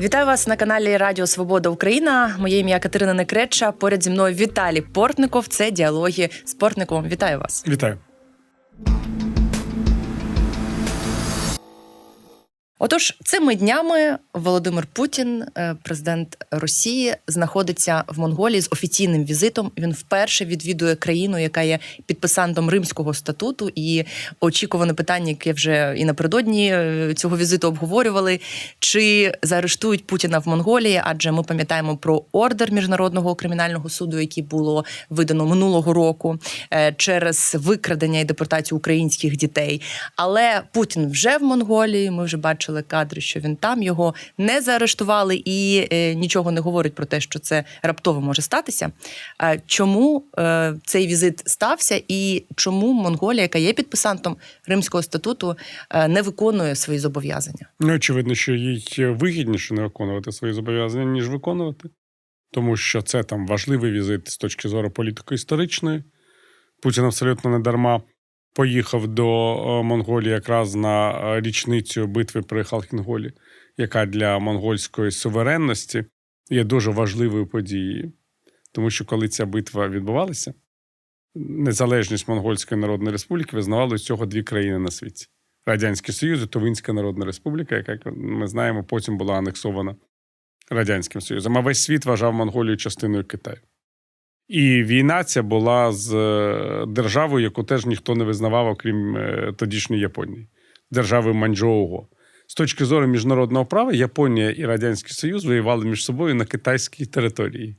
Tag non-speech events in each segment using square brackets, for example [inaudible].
Вітаю вас на каналі Радіо Свобода Україна. Моє ім'я Катерина Некреча. Поряд зі мною Віталій Портников. Це діалоги з Портниковим. Вітаю вас. Вітаю. Отож, цими днями Володимир Путін, е, президент Росії, знаходиться в Монголії з офіційним візитом. Він вперше відвідує країну, яка є підписантом Римського статуту. І очікуване питання, яке вже і напередодні е, цього візиту обговорювали: чи заарештують Путіна в Монголії? Адже ми пам'ятаємо про ордер міжнародного кримінального суду, який було видано минулого року е, через викрадення і депортацію українських дітей. Але Путін вже в Монголії. Ми вже бачили кадри, що він там його не заарештували і е, нічого не говорить про те, що це раптово може статися. Чому е, цей візит стався, і чому Монголія, яка є підписантом Римського статуту, е, не виконує свої зобов'язання? Ну, очевидно, що їй вигідніше не виконувати свої зобов'язання, ніж виконувати. Тому що це там важливий візит з точки зору політико-історичної. Путін абсолютно не дарма поїхав до е, Монголії якраз на е, річницю битви при Халкінголі, яка для монгольської суверенності є дуже важливою подією. Тому що коли ця битва відбувалася, незалежність Монгольської Народної Республіки визнавали цього дві країни на світі: Радянський Союз і Тувинська Народна Республіка, яка, як ми знаємо, потім була анексована Радянським Союзом. А весь світ вважав Монголію частиною Китаю. І війна ця була з е, державою, яку теж ніхто не визнавав, окрім е, тодішньої Японії, держави Маньчжоуго. З точки зору міжнародного права, Японія і Радянський Союз воювали між собою на китайській території.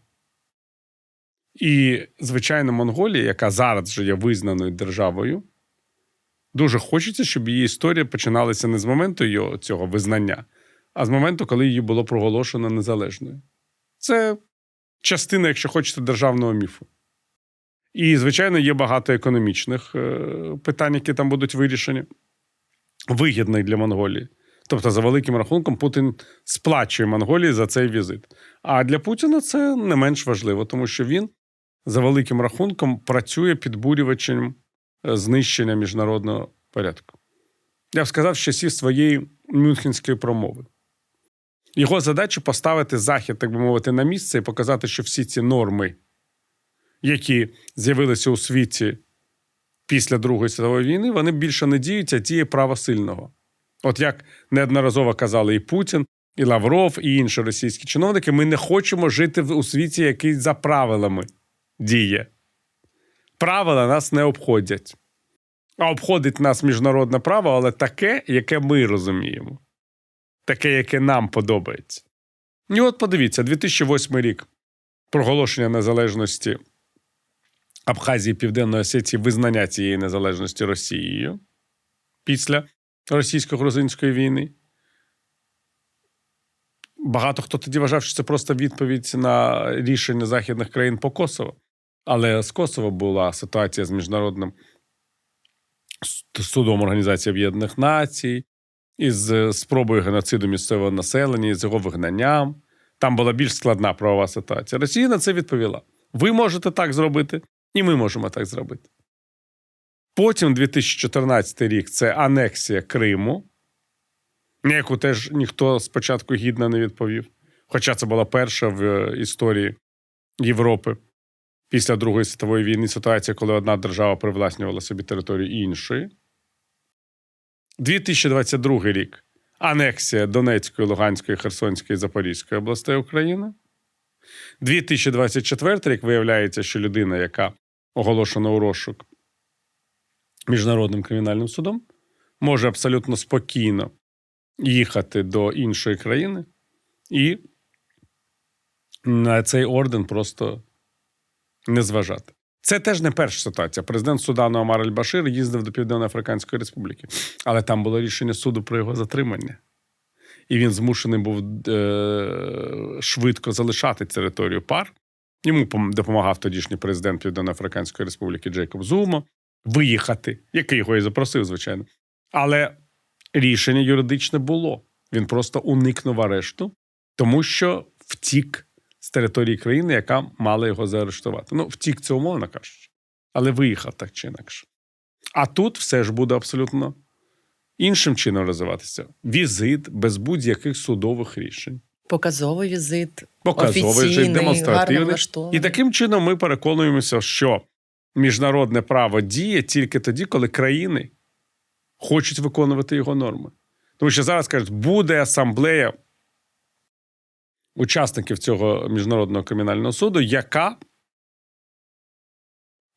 І, звичайно, Монголія, яка зараз вже є визнаною державою, дуже хочеться, щоб її історія починалася не з моменту його, цього визнання, а з моменту, коли її було проголошено незалежною. Це частина, якщо хочете, державного міфу. І, звичайно, є багато економічних е, питань, які там будуть вирішені, вигідних для Монголії. Тобто, за великим рахунком, Путін сплачує Монголії за цей візит. А для Путіна це не менш важливо, тому що він за великим рахунком працює підбурювачем е, знищення міжнародного порядку. Я б сказав, з часів своєї мюнхенської промови. Його задача поставити захід, так би мовити, на місце і показати, що всі ці норми, які з'явилися у світі після Другої світової війни, вони більше не діють, а діє право сильного. От як неодноразово казали і Путін, і Лавров, і інші російські чиновники, ми не хочемо жити у світі, який за правилами діє. Правила нас не обходять. А обходить нас міжнародне право, але таке, яке ми розуміємо таке, яке нам подобається. І от подивіться, 2008 рік проголошення незалежності Абхазії Південної Осетії, визнання цієї незалежності Росією після російсько-грузинської війни. Багато хто тоді вважав, що це просто відповідь на рішення західних країн по Косово. Але з Косово була ситуація з міжнародним судом Організації Об'єднаних Націй, із е, спробою геноциду місцевого населення, з його вигнанням. Там була більш складна правова ситуація. Росія на це відповіла: ви можете так зробити, і ми можемо так зробити. Потім, 2014 рік, це анексія Криму, на яку теж ніхто спочатку гідно не відповів. Хоча це була перша в е, історії Європи після Другої світової війни ситуація, коли одна держава привласнювала собі територію іншої. 2022 рік анексія Донецької, Луганської, Херсонської Запорізької областей України. 2024 рік виявляється, що людина, яка оголошена у розшук Міжнародним кримінальним судом, може абсолютно спокійно їхати до іншої країни і на цей орден просто не зважати. Це теж не перша ситуація. Президент Судану Омар Аль-Башир їздив до Південно-Африканської Республіки, але там було рішення суду про його затримання. І він змушений був е- швидко залишати територію пар. Йому допомагав тодішній президент Південно-Африканської Республіки Джейкоб Зумо виїхати, який його і запросив, звичайно. Але рішення юридичне було. Він просто уникнув арешту, тому що втік з території країни, яка мала його заарештувати. Ну, втік це умовно кажучи, але виїхав так чи інакше. А тут все ж буде абсолютно іншим чином розвиватися. Візит без будь-яких судових рішень. Показовий візит, Показовий офіційний, демонстративний. І таким чином ми переконуємося, що міжнародне право діє тільки тоді, коли країни хочуть виконувати його норми. Тому що зараз кажуть, буде асамблея учасників цього міжнародного кримінального суду, яка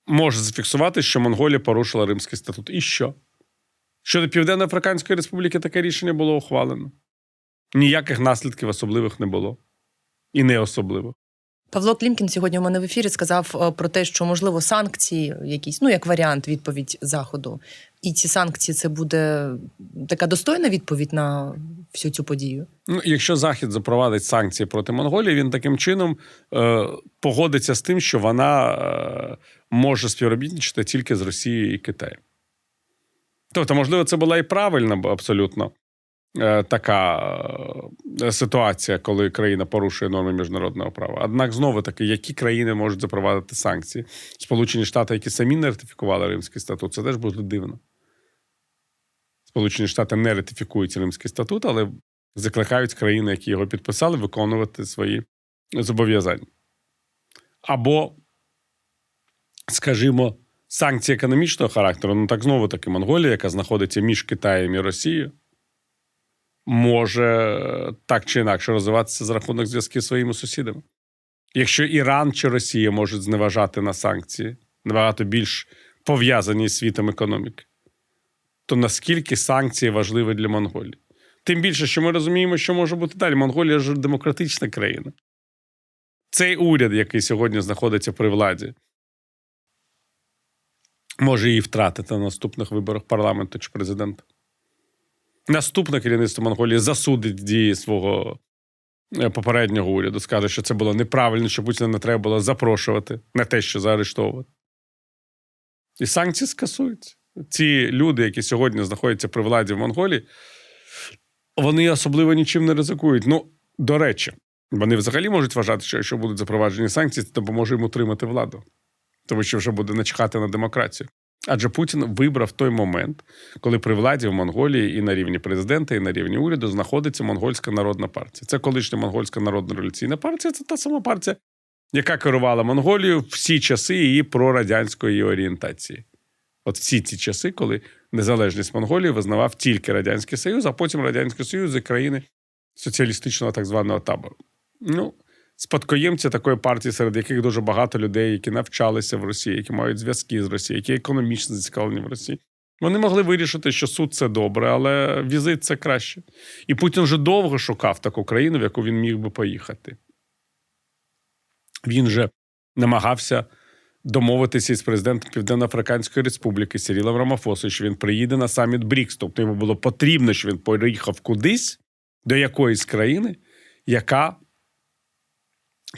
може зафіксувати, що Монголія порушила Римський статут. І що? Щодо Південно-Африканської Республіки таке рішення було ухвалено. Ніяких наслідків особливих не було. І не особливих. Павло Клімкін сьогодні у мене в ефірі сказав е, про те, що можливо санкції, якісь, ну як варіант, відповідь заходу. І ці санкції це буде така достойна відповідь на всю цю подію. Ну, якщо Захід запровадить санкції проти Монголії, він таким чином е, погодиться з тим, що вона е, може співробітничати тільки з Росією і Китаєм. Тобто, можливо, це була і правильна абсолютно е, така е, ситуація, коли країна порушує норми міжнародного права. Однак, знову таки, які країни можуть запровадити санкції? Сполучені Штати, які самі не ратифікували Римський статут, це теж буде дивно. Сполучені Штати не ратифікують Римський статут, але закликають країни, які його підписали, виконувати свої зобов'язання. Або, скажімо, санкції економічного характеру, ну так знову таки, Монголія, яка знаходиться між Китаєм і Росією, може е, так чи інакше розвиватися за рахунок зв'язків зі своїми сусідами. Якщо Іран чи Росія можуть зневажати на санкції, набагато більш пов'язані з світом економіки, то наскільки санкції важливі для Монголії? Тим більше, що ми розуміємо, що може бути далі. Монголія ж демократична країна. Цей уряд, який сьогодні знаходиться при владі, може її втратити на наступних виборах парламенту чи президента. Наступне керівництво Монголії засудить дії свого е, попереднього уряду, скаже, що це було неправильно, що Путіна не треба було запрошувати, не те, що заарештовувати. І санкції скасуються. Ці люди, які сьогодні знаходяться при владі в Монголії, вони особливо нічим не ризикують. Ну, до речі, вони взагалі можуть вважати, що якщо будуть запроваджені санкції, це допоможе їм утримати владу, тому що вже буде начхати на демократію. Адже Путін вибрав той момент, коли при владі в Монголії і на рівні президента, і на рівні уряду знаходиться Монгольська народна партія. Це колишня Монгольська народна революційна партія. Це та сама партія, яка керувала Монголією всі часи її прорадянської орієнтації. От всі ці часи, коли незалежність Монголії визнавав тільки Радянський Союз, а потім Радянський Союз і країни соціалістичного так званого табору. Ну, спадкоємці такої партії, серед яких дуже багато людей, які навчалися в Росії, які мають зв'язки з Росією, які економічно зацікавлені в Росії. Вони могли вирішити, що суд це добре, але візит це краще. І Путін вже довго шукав таку країну, в яку він міг би поїхати. Він же намагався домовитися із президентом Південно-Африканської Республіки Сірілом Рамафосою, що він приїде на саміт Брікс. Тобто йому було потрібно, що він поїхав кудись до якоїсь країни, яка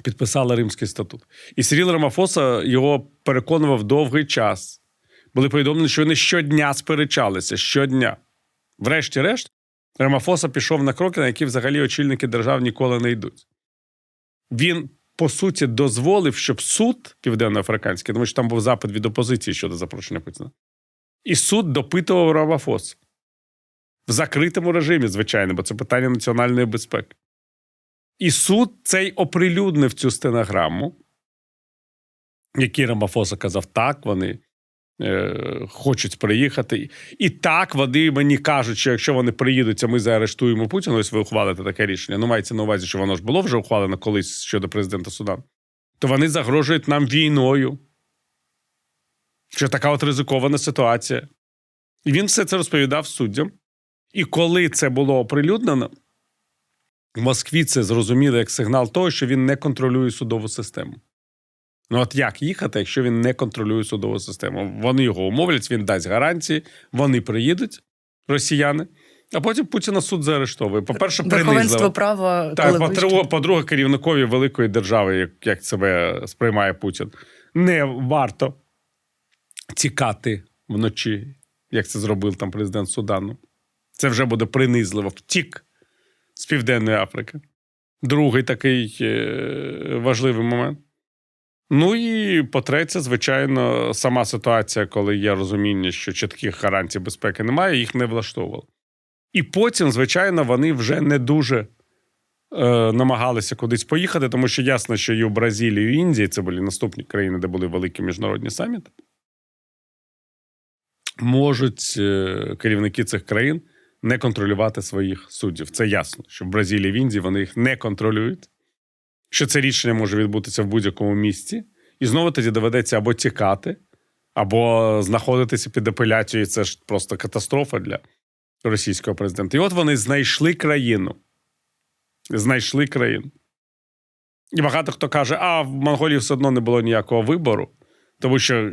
підписала Римський статут. І Сіріл Рамафоса його переконував довгий час. Були повідомлені, що вони щодня сперечалися. Щодня. Врешті-решт, Рамафоса пішов на кроки, на які взагалі очільники держав ніколи не йдуть. Він, по суті, дозволив, щоб суд південноафриканський, тому що там був запит від опозиції щодо запрошення Путіна. І суд допитував Рамафос В закритому режимі, звичайно, бо це питання національної безпеки. І суд цей оприлюднив цю стенограму, який Рамафоса казав, так, вони е, хочуть приїхати. І так вони мені кажуть, що якщо вони приїдуть, а ми заарештуємо Путіна, ось ви ухвалите таке рішення. Ну, мається на увазі, що воно ж було вже ухвалено колись щодо президента Судану, то вони загрожують нам війною. Що така от ризикована ситуація. І він все це розповідав суддям. І коли це було оприлюднено, в Москві це зрозуміли як сигнал того, що він не контролює судову систему. Ну, от як їхати, якщо він не контролює судову систему? Вони його умовлять, він дасть гарантії, вони приїдуть, росіяни, а потім Путіна суд заарештовує. По-перше, Верховенство принизливо. права Так, по-друге, по-друге, керівникові великої держави, як, як себе сприймає Путін, не варто тікати вночі, як це зробив там президент Судану. Це вже буде принизливо. Втік з Південної Африки. Другий такий е, важливий момент. Ну і по-третє, звичайно, сама ситуація, коли є розуміння, що чітких гарантій безпеки немає, їх не влаштовувало. І потім, звичайно, вони вже не дуже е, намагалися кудись поїхати, тому що ясно, що і у Бразилії, і в Індії це були наступні країни, де були великі міжнародні саміти. Можуть е, керівники цих країн не контролювати своїх суддів. Це ясно, що в Бразилії, і в Індії вони їх не контролюють, що це рішення може відбутися в будь-якому місці, і знову тоді доведеться або тікати, або знаходитися під апеляцією. Це ж просто катастрофа для російського президента. І от вони знайшли країну. Знайшли країну. І багато хто каже, а в Монголії все одно не було ніякого вибору, тому що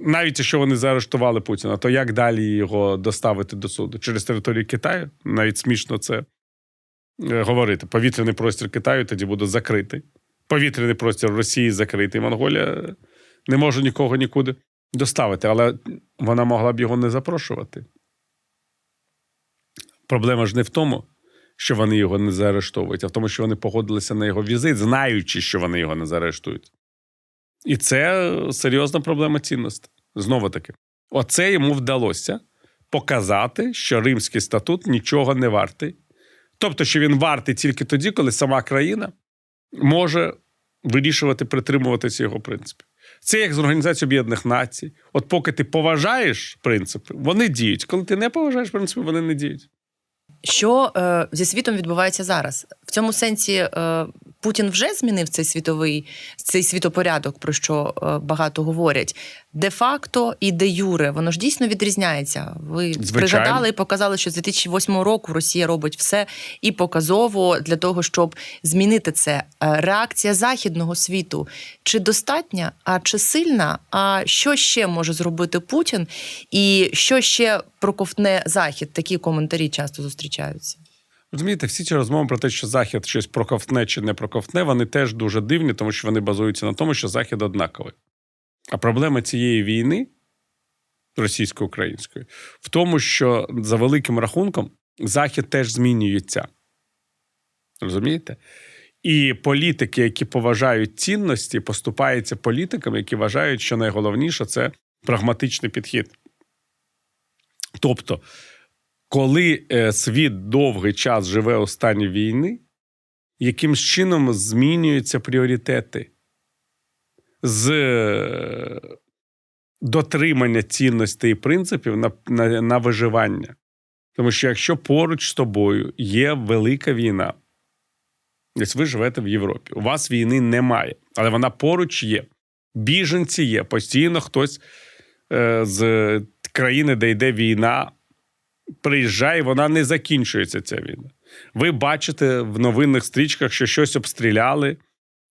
навіть якщо вони заарештували Путіна, то як далі його доставити до суду? Через територію Китаю? Навіть смішно це говорити. Повітряний простір Китаю тоді буде закритий. Повітряний простір Росії закритий. Монголія не може нікого нікуди доставити, але вона могла б його не запрошувати. Проблема ж не в тому, що вони його не заарештовують, а в тому, що вони погодилися на його візит, знаючи, що вони його не заарештують. І це серйозна проблема цінностей. Знову таки, оце йому вдалося показати, що Римський статут нічого не вартий. Тобто, що він вартий тільки тоді, коли сама країна може вирішувати притримуватися його принципів. Це як з Організацією Об'єднаних Націй. От поки ти поважаєш принципи, вони діють. Коли ти не поважаєш принципи, вони не діють. Що е, зі світом відбувається зараз? В цьому сенсі е, Путін вже змінив цей світовий цей світопорядок, про що е, багато говорять. Де-факто і де юре, воно ж дійсно відрізняється. Ви Звичайно. пригадали і показали, що з 2008 року Росія робить все і показово для того, щоб змінити це. Е, Реакція західного світу чи достатня, а чи сильна? А що ще може зробити Путін? І що ще проковтне захід? Такі коментарі часто зустрічаються. Розумієте, всі ці розмови про те, що Захід щось проковтне чи не проковтне, вони теж дуже дивні, тому що вони базуються на тому, що Захід однаковий. А проблема цієї війни, російсько-української, в тому, що за великим рахунком Захід теж змінюється. Розумієте? І політики, які поважають цінності, поступаються політикам, які вважають, що найголовніше це прагматичний підхід. Тобто, коли е, світ довгий час живе у стані війни, яким чином змінюються пріоритети з е, дотримання цінностей і принципів на, на, на виживання. Тому що якщо поруч з тобою є велика війна, десь ви живете в Європі, у вас війни немає, але вона поруч є. Біженці є, постійно хтось е, з країни, де йде війна, приїжджає, вона не закінчується, ця війна. Ви бачите в новинних стрічках, що щось обстріляли,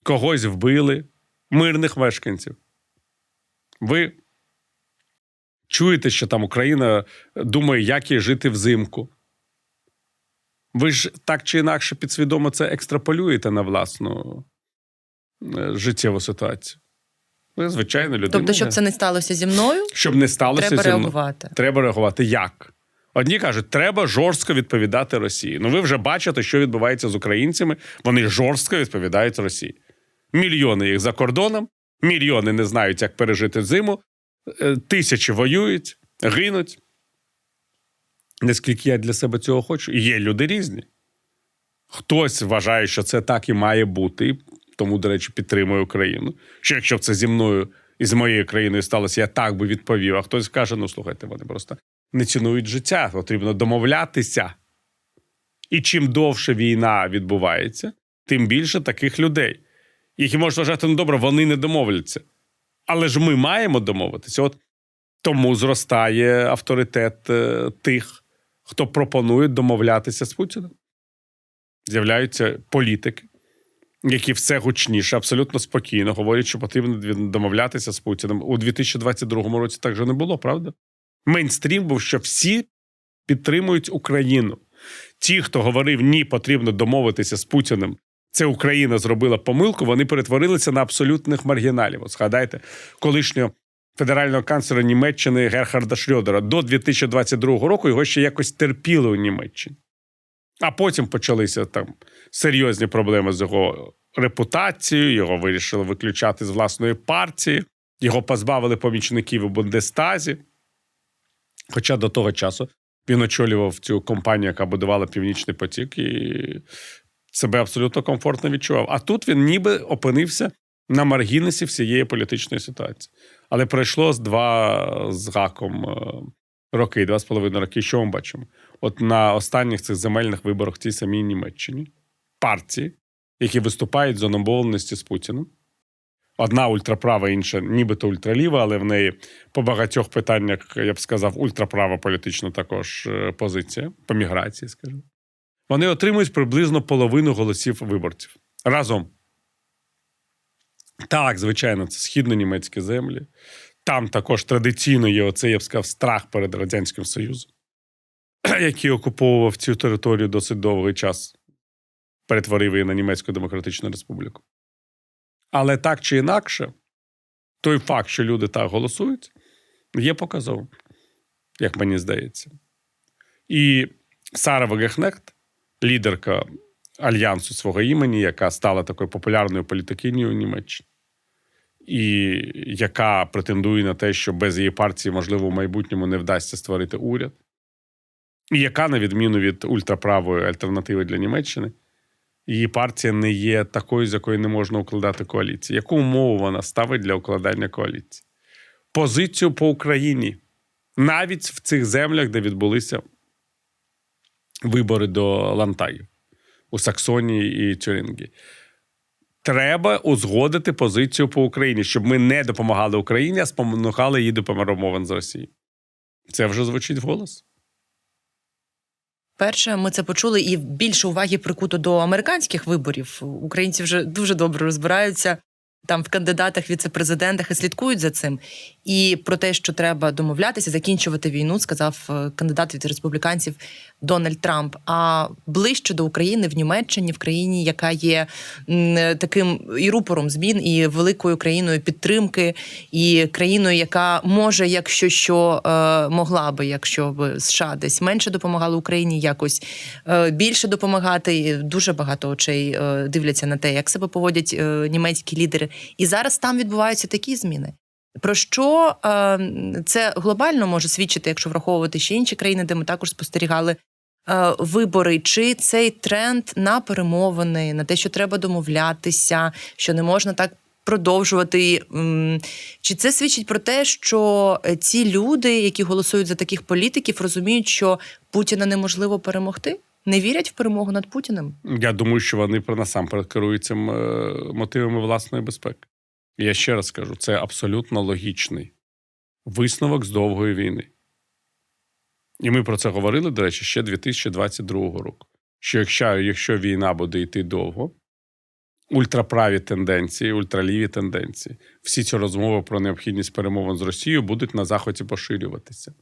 когось вбили, мирних мешканців. Ви чуєте, що там Україна думає, як їй жити взимку. Ви ж так чи інакше підсвідомо це екстраполюєте на власну е, життєву ситуацію. Ви, звичайно, людина. Тобто, щоб це не сталося зі мною, щоб не сталося треба зі мною. реагувати. Треба реагувати. Як? Одні кажуть, треба жорстко відповідати Росії. Ну ви вже бачите, що відбувається з українцями. Вони жорстко відповідають Росії. Мільйони їх за кордоном, мільйони не знають, як пережити зиму, е, тисячі воюють, гинуть. Наскільки я для себе цього хочу, є люди різні. Хтось вважає, що це так і має бути, тому, до речі, підтримує Україну. Що якщо б це зі мною і з моєю країною сталося, я так би відповів. А хтось каже: ну слухайте, вони просто не цінують життя, потрібно домовлятися. І чим довше війна відбувається, тим більше таких людей, які можуть вважати, ну добре, вони не домовляться. Але ж ми маємо домовитися. От тому зростає авторитет е, тих, хто пропонує домовлятися з Путіним. З'являються політики, які все гучніше, абсолютно спокійно говорять, що потрібно домовлятися з Путіним. У 2022 році так же не було, правда? Мейнстрім був, що всі підтримують Україну. Ті, хто говорив, ні, потрібно домовитися з Путіним, це Україна зробила помилку, вони перетворилися на абсолютних маргіналів. От згадайте, колишнього федерального канцлера Німеччини Герхарда Шрёдера до 2022 року його ще якось терпіли у Німеччині. А потім почалися там серйозні проблеми з його репутацією, його вирішили виключати з власної партії, його позбавили помічників у Бундестазі. Хоча до того часу він очолював цю компанію, яка будувала Північний потік, і себе абсолютно комфортно відчував. А тут він ніби опинився на маргінесі всієї політичної ситуації. Але пройшло з два з гаком е, роки, два з половиною роки. Що ми бачимо? От на останніх цих земельних виборах в цій самій Німеччині партії, які виступають з одномовленості з Путіним. Одна ультраправа, інша нібито ультраліва, але в неї по багатьох питаннях, я б сказав, ультраправа політична також е, позиція по міграції, скажімо. Вони отримують приблизно половину голосів виборців разом. Так, звичайно, це східно-німецькі землі. Там також традиційно є оцей, я б сказав, страх перед Радянським Союзом, [clears throat] який окуповував цю територію досить довгий час, перетворив її на Німецьку Демократичну Республіку. Але так чи інакше, той факт, що люди так голосують, є показовим, як мені здається. І Сара Вегехнехт, лідерка альянсу свого імені, яка стала такою популярною політикинею у Німеччині, і яка претендує на те, що без її партії, можливо, в майбутньому не вдасться створити уряд, і яка, на відміну від ультраправої альтернативи для Німеччини, її партія не є такою, з якою не можна укладати коаліції. Яку умову вона ставить для укладання коаліції? Позицію по Україні, навіть в цих землях, де відбулися вибори до Лантагів у Саксонії і Тюрінгі. Треба узгодити позицію по Україні, щоб ми не допомагали Україні, а спомагали їй до з Росією. Це вже звучить вголос. Перше, ми це почули, і більше уваги прикуто до американських виборів. Українці вже дуже добре розбираються там в кандидатах, віце-президентах і слідкують за цим. І про те, що треба домовлятися, закінчувати війну, сказав е, кандидат від республіканців Дональд Трамп. А ближче до України в Німеччині, в країні, яка є м, таким і рупором змін, і великою країною підтримки, і країною, яка може, якщо що е, могла би, якщо б США десь менше допомагали Україні, якось е, більше допомагати. Дуже багато очей е, дивляться на те, як себе поводять е, німецькі лідери. І зараз там відбуваються такі зміни. Про що е, це глобально може свідчити, якщо враховувати ще інші країни, де ми також спостерігали е, вибори, чи цей тренд на перемовини, на те, що треба домовлятися, що не можна так продовжувати. Чи це свідчить про те, що ці люди, які голосують за таких політиків, розуміють, що Путіна неможливо перемогти? Не вірять в перемогу над Путіним? Я думаю, що вони насамперед керуються е, мотивами власної безпеки. Я ще раз скажу: це абсолютно логічний висновок з довгої війни. І ми про це говорили, до речі, ще 2022 року. Що якщо, якщо війна буде йти довго, ультраправі тенденції, ультраліві тенденції, всі ці розмови про необхідність перемовин з Росією будуть на Заході поширюватися.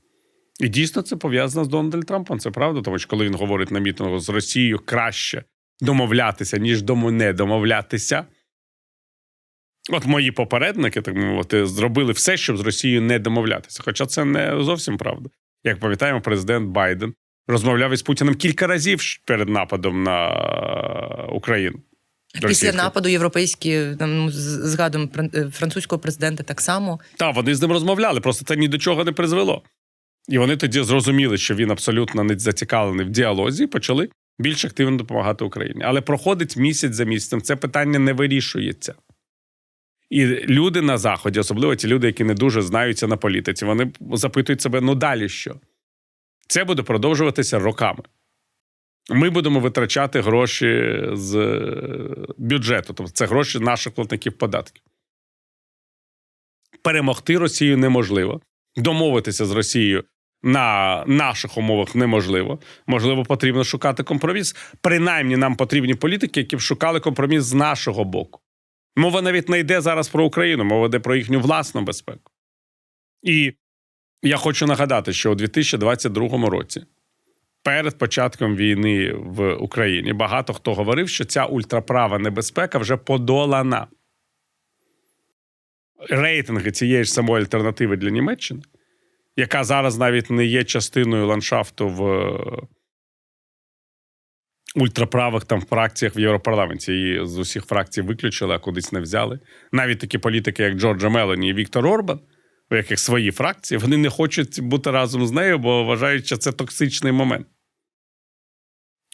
І дійсно це пов'язано з Дональдом Трампом. Це правда, тому що коли він говорить на мітингу з Росією краще домовлятися, ніж дому не домовлятися. От мої попередники, так мовити, зробили все, щоб з Росією не домовлятися. Хоча це не зовсім правда. Як пам'ятаємо, президент Байден розмовляв із Путіним кілька разів перед нападом на Україну. Після Російською. нападу європейські там згадуємо е, французького президента так само. Так, вони з ним розмовляли, просто це ні до чого не призвело. І вони тоді зрозуміли, що він абсолютно не зацікавлений в діалозі, і почали більш активно допомагати Україні. Але проходить місяць за місяцем, це питання не вирішується. І люди на Заході, особливо ті люди, які не дуже знаються на політиці, вони запитують себе: ну далі що? Це буде продовжуватися роками. Ми будемо витрачати гроші з бюджету, тобто це гроші наших платників податків. Перемогти Росію неможливо. Домовитися з Росією на наших умовах неможливо. Можливо, потрібно шукати компроміс. Принаймні, нам потрібні політики, які б шукали компроміс з нашого боку. Мова навіть не йде зараз про Україну, мова йде про їхню власну безпеку. І я хочу нагадати, що у 2022 році, перед початком війни в Україні, багато хто говорив, що ця ультраправа небезпека вже подолана. Рейтинги цієї ж самої альтернативи для Німеччини, яка зараз навіть не є частиною ландшафту в е, ультраправих там фракціях в Європарламенті. Її з усіх фракцій виключили, а кудись не взяли. Навіть такі політики, як Джорджа Мелані і Віктор Орбан, у яких свої фракції, вони не хочуть бути разом з нею, бо вважають, що це токсичний момент.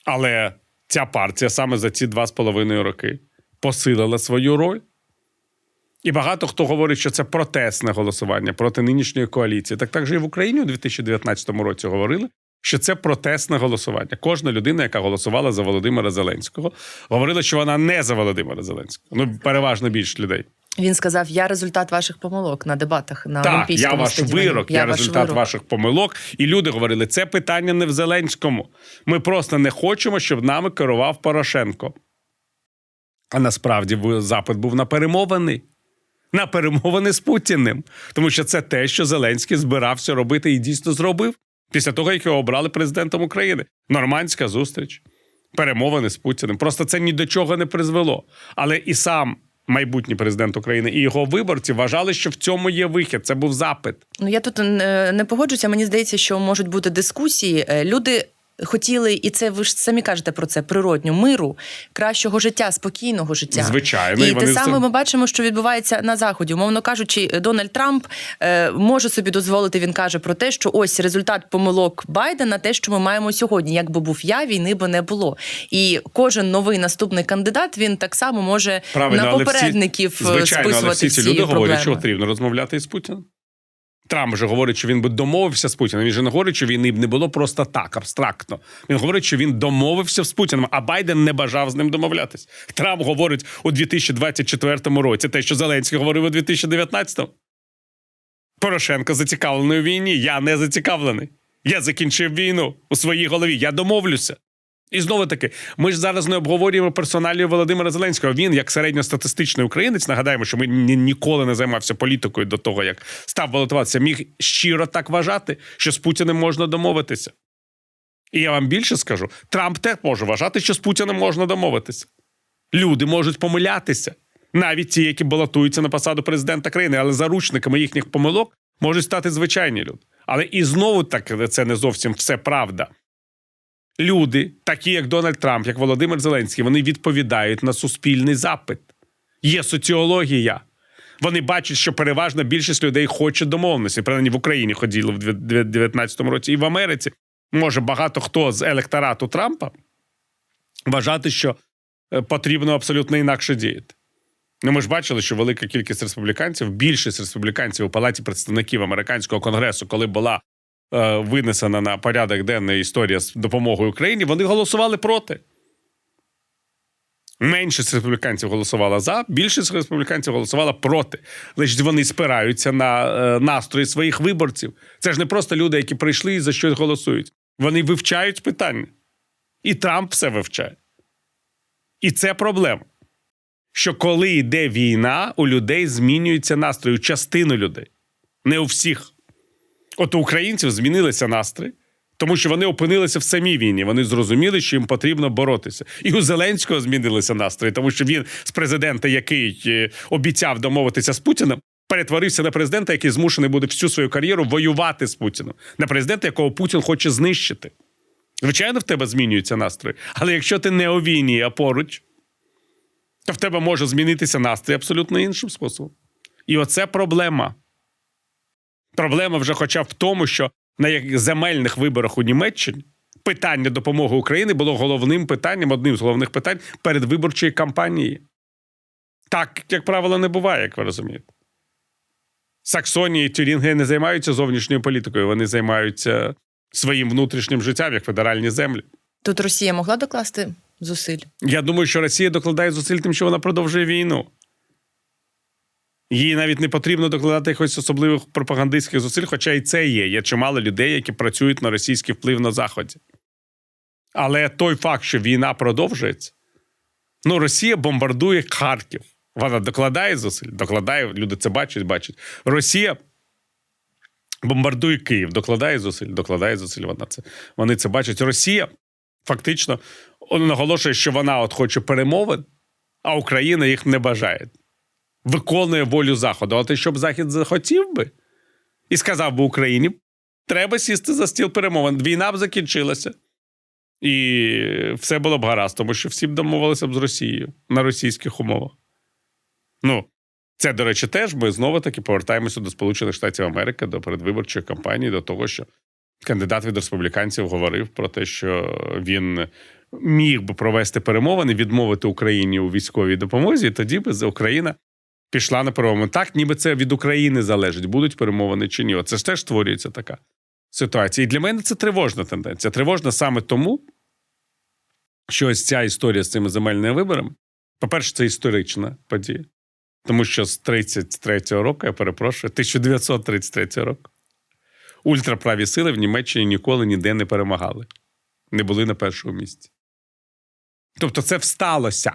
Але ця партія саме за ці два з половиною роки посилила свою роль. І багато хто говорить, що це протестне голосування проти нинішньої коаліції. Так так же і в Україні у 2019 році говорили, що це протестне голосування. Кожна людина, яка голосувала за Володимира Зеленського, говорила, що вона не за Володимира Зеленського. Ну, переважно більш людей. Він сказав: Я результат ваших помилок на дебатах на Так, я ваш стадіоні. вирок, я, ваш результат вирок. ваших помилок. І люди говорили, це питання не в Зеленському. Ми просто не хочемо, щоб нами керував Порошенко. А насправді запит був на перемовини. На перемовини з Путіним. Тому що це те, що Зеленський збирався робити і дійсно зробив після того, як його обрали президентом України. Нормандська зустріч, перемовини з Путіним. Просто це ні до чого не призвело. Але і сам майбутній президент України і його виборці вважали, що в цьому є вихід. Це був запит. Ну я тут е, не погоджуся. Мені здається, що можуть бути дискусії. Е, Люди. Хотіли, і це ви ж самі кажете про це природньо миру, кращого життя, спокійного життя. Звичайно, і і вони те саме цим- ми бачимо, що відбувається на заході. Умовно кажучи, Дональд Трамп е, може собі дозволити. Він каже про те, що ось результат помилок Байдена, те, що ми маємо сьогодні. Якби був я, війни би не було. І кожен новий наступний кандидат він так само може Правильно, на але всі- попередників е, звичайно, але списувати всі ці люди говорять, що потрібно розмовляти із Путіним. Трамп же говорить, що він би домовився з Путіним. Він же не говорить, що війни б не було просто так, абстрактно. Він говорить, що він домовився з Путіним, а Байден не бажав з ним домовлятись. Трамп говорить у 2024 році те, що Зеленський говорив у 2019. Порошенко зацікавлений у війні. Я не зацікавлений. Я закінчив війну у своїй голові. Я домовлюся. І знову таки, ми ж зараз не обговорюємо персоналію Володимира Зеленського. Він, як середньостатистичний українець, нагадаємо, що ми ні- ніколи не займався політикою до того, як став балотуватися, міг щиро так вважати, що з Путіним можна домовитися. І я вам більше скажу: Трамп теж може вважати, що з Путіним можна домовитися. Люди можуть помилятися, навіть ті, які балотуються на посаду президента країни, але заручниками їхніх помилок можуть стати звичайні люди. Але і знову так це не зовсім все правда. Люди, такі як Дональд Трамп, як Володимир Зеленський, вони відповідають на суспільний запит. Є соціологія. Вони бачать, що переважна більшість людей хоче домовленості. Принаймні в Україні ходили в 2019 році і в Америці. Може багато хто з електорату Трампа вважати, що е, потрібно абсолютно інакше діяти. Ну, ми ж бачили, що велика кількість республіканців, більшість республіканців у палаті представників американського конгресу, коли була е, винесена на порядок денний історія з допомогою Україні, вони голосували проти. Меншість республіканців голосувала за, більшість республіканців голосувала проти. Значить, вони спираються на е, настрої своїх виборців. Це ж не просто люди, які прийшли і за щось голосують. Вони вивчають питання. І Трамп все вивчає. І це проблема. Що коли йде війна, у людей змінюється настрій, у частину людей, не у всіх. От у українців змінилися настрої, тому що вони опинилися в самій війні. Вони зрозуміли, що їм потрібно боротися. І у Зеленського змінилися настрої, тому що він з президента, який е, обіцяв домовитися з Путіним, перетворився на президента, який змушений буде всю свою кар'єру воювати з Путіним, на президента, якого Путін хоче знищити. Звичайно, в тебе змінюються настрої. Але якщо ти не у війні, а поруч, то в тебе може змінитися настрій абсолютно іншим способом. І оце проблема. Проблема вже хоча б в тому, що на земельних виборах у Німеччині питання допомоги Україні було головним питанням, одним з головних питань передвиборчої кампанії. Так, як правило, не буває, як ви розумієте. Саксонії і Тюрінги не займаються зовнішньою політикою, вони займаються своїм внутрішнім життям, як федеральні землі. Тут Росія могла докласти зусиль. Я думаю, що Росія докладає зусиль тим, що вона продовжує війну. Їй навіть не потрібно докладати якихось особливих пропагандистських зусиль, хоча і це є. Є чимало людей, які працюють на російський вплив на Заході. Але той факт, що війна продовжується, ну, Росія бомбардує Харків. Вона докладає зусиль, докладає, люди це бачать, бачать. Росія бомбардує Київ, докладає зусиль, докладає зусиль. Вона це, вони це бачать. Росія фактично наголошує, що вона от хоче перемовин, а Україна їх не бажає. Виконує волю Заходу. А те, щоб Захід захотів би і сказав би Україні: треба сісти за стіл перемовин. Війна б закінчилася. І все було б гаразд, тому що всі б домовилися б з Росією на російських умовах. Ну, це, до речі, теж ми знову таки повертаємося до Сполучених Штатів Америки, до передвиборчої кампанії, до того, що кандидат від республіканців говорив про те, що він міг би провести перемовини, відмовити Україні у військовій допомозі, і тоді би Україна пішла на перемовини. Так, ніби це від України залежить, будуть перемовини чи ні. Оце ж теж створюється така ситуація. І для мене це тривожна тенденція. Тривожна саме тому, що ось ця історія з цими земельними виборами, по-перше, це історична подія. Тому що з 33-го року, я перепрошую, 1933 року, ультраправі сили в Німеччині ніколи ніде не перемагали, не були на першому місці. Тобто, це всталося.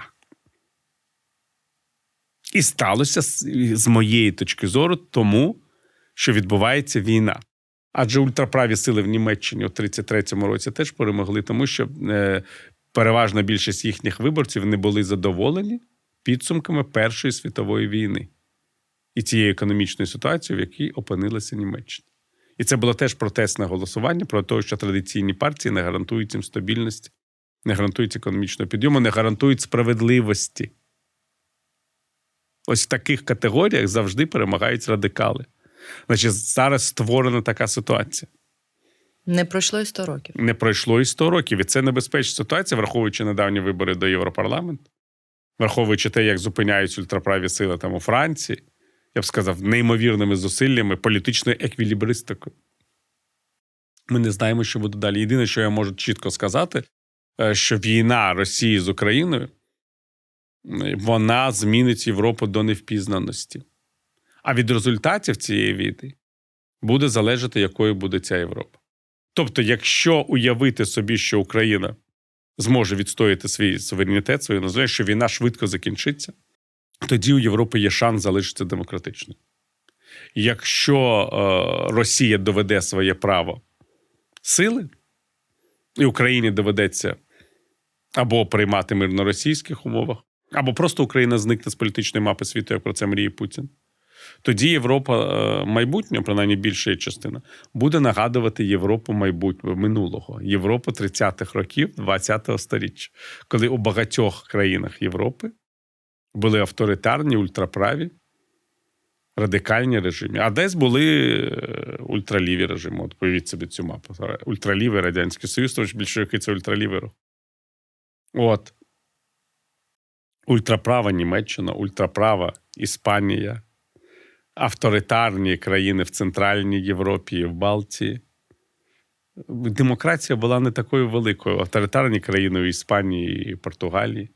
І сталося з, моєї точки зору, тому що відбувається війна. Адже ультраправі сили в Німеччині у 33-му році теж перемогли, тому що е, переважна більшість їхніх виборців не були задоволені підсумками Першої світової війни і тією економічною ситуацією, в якій опинилася Німеччина. І це було теж протестне голосування про те, що традиційні партії не гарантують їм стабільності, не гарантують економічного підйому, не гарантують справедливості. Ось в таких категоріях завжди перемагають радикали. Значить, зараз створена така ситуація. Не пройшло і 100 років. Не пройшло і 100 років. І це небезпечна ситуація, враховуючи недавні вибори до Європарламенту, враховуючи те, як зупиняють ультраправі сили там у Франції, я б сказав, неймовірними зусиллями, політичною еквілібристикою. Ми не знаємо, що буде далі. Єдине, що я можу чітко сказати, е, що війна Росії з Україною вона змінить Європу до невпізнаності. А від результатів цієї війни буде залежати, якою буде ця Європа. Тобто, якщо уявити собі, що Україна зможе відстояти свій суверенітет, свою незалежність, що війна швидко закінчиться, тоді у Європи є шанс залишитися демократичною. Якщо е, Росія доведе своє право сили, і Україні доведеться або приймати мир на російських умовах, або просто Україна зникне з політичної мапи світу, як про це мріє Путін. Тоді Європа е, майбутнього, принаймні більша її частина, буде нагадувати Європу майбутнього минулого, Європу 30-х років 20-го сторіччя, коли у багатьох країнах Європи були авторитарні, ультраправі, радикальні режими. А десь були е, ультраліві режими. От повіть собі цю мапу. Ультралівий Радянський Союз, тому що більшовики це ультралівий рух. От. Ультраправа Німеччина, ультраправа Іспанія, авторитарні країни в Центральній Європі в Балтії. Демократія була не такою великою. Авторитарні країни у Іспанії і Португалії.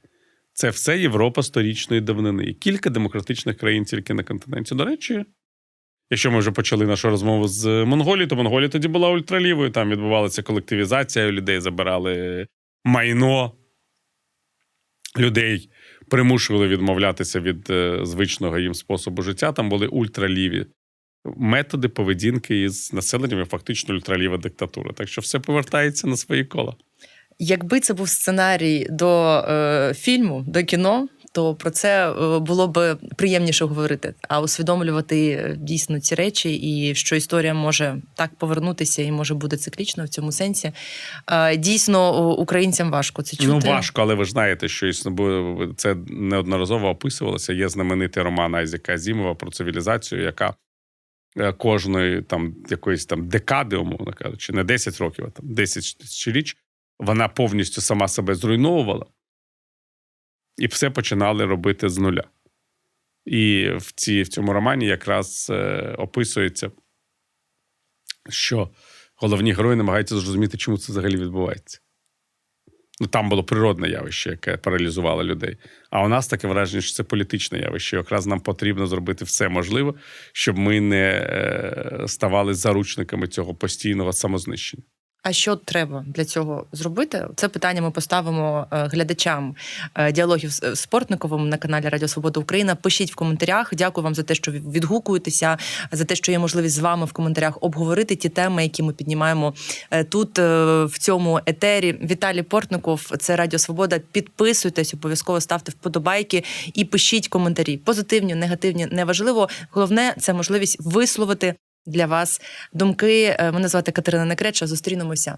Це все Європа сторічної давнини. І кілька демократичних країн тільки на континенті. До речі, якщо ми вже почали нашу розмову з Монголією, то Монголія тоді була ультралівою. Там відбувалася колективізація, людей забирали майно людей примушували відмовлятися від е, звичного їм способу життя. Там були ультраліві методи поведінки із населенням, і фактично ультраліва диктатура. Так що все повертається на свої кола. Якби це був сценарій до е, фільму, до кіно, то про це е, було б приємніше говорити, а усвідомлювати е, дійсно ці речі, і що історія може так повернутися і може бути циклічно в цьому сенсі. Дійсно, українцям важко це чути. Ну важко, але ви ж знаєте, що це неодноразово описувалося. Є знаменитий роман Айзека Азімова про цивілізацію, яка е, кожної там якоїсь там декади, умовно кажучи, не 10 років, а там 10 тисячоліч, вона повністю сама себе зруйновувала. І все починали робити з нуля. І в, ці, в цьому романі якраз е, описується, що головні герої намагаються зрозуміти, чому це взагалі відбувається. Ну, там було природне явище, яке паралізувало людей. А у нас таке враження, що це політичне явище. І Якраз нам потрібно зробити все можливе, щоб ми не е, ставали заручниками цього постійного самознищення. А що треба для цього зробити? Це питання ми поставимо е, глядачам е, діалогів з з Портниковим на каналі Радіо Свобода Україна. Пишіть в коментарях. Дякую вам за те, що відгукуєтеся, за те, що є можливість з вами в коментарях обговорити ті теми, які ми піднімаємо е, тут е, в цьому етері. Віталій Портников, це Радіо Свобода. Підписуйтесь, обов'язково ставте вподобайки і пишіть коментарі. Позитивні, негативні, неважливо. Головне це можливість висловити для вас думки. Е, Мене звати Катерина Некреча. Зустрінемося.